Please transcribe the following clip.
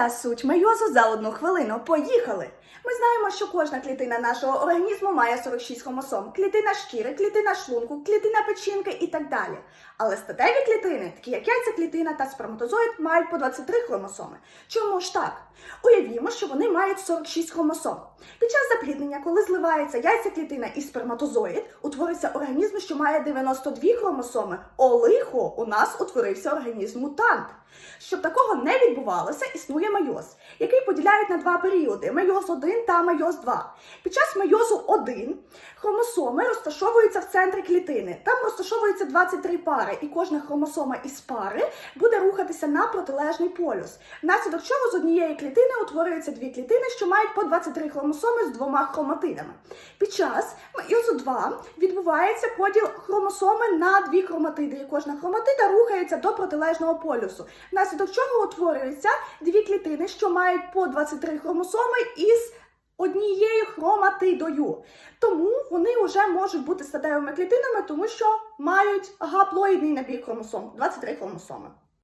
Та суть мейозу за одну хвилину. Поїхали! Ми знаємо, що кожна клітина нашого організму має 46 хромосом: клітина шкіри, клітина шлунку, клітина печінки і так далі. Але статеві клітини, такі як яйцеклітина та сперматозоїд, мають по 23 хромосоми. Чому ж так? Уявімо, що вони мають 46 хромосом. Під час запліднення, коли зливається яйцеклітина і сперматозоїд, утворився організм, що має 92 хромосоми. О лихо, у нас утворився організм мутант. Щоб такого не відбувалося, існує мейоз, який поділяють на два періоди: мейоз 1 та мейоз 2. Під час мейозу 1 хромосоми розташовуються в центрі клітини. Там розташовуються 23 пари, і кожна хромосома із пари буде рухатися на протилежний полюс. Внаслідок чого з однієї клітини утворюються дві клітини, що мають по 23 хромосоми з двома хроматидами. Під час мейозу 2 відбувається поділ хромосоми на дві хроматиди, і кожна хроматида рухається до протилежного полюсу. Внаслідок чого утворюються дві клітини, що мають по 23 хромосоми із однією хроматидою. Тому вони вже можуть бути статевими клітинами, тому що мають гаплоїдний набір хромосом 23 хромосоми.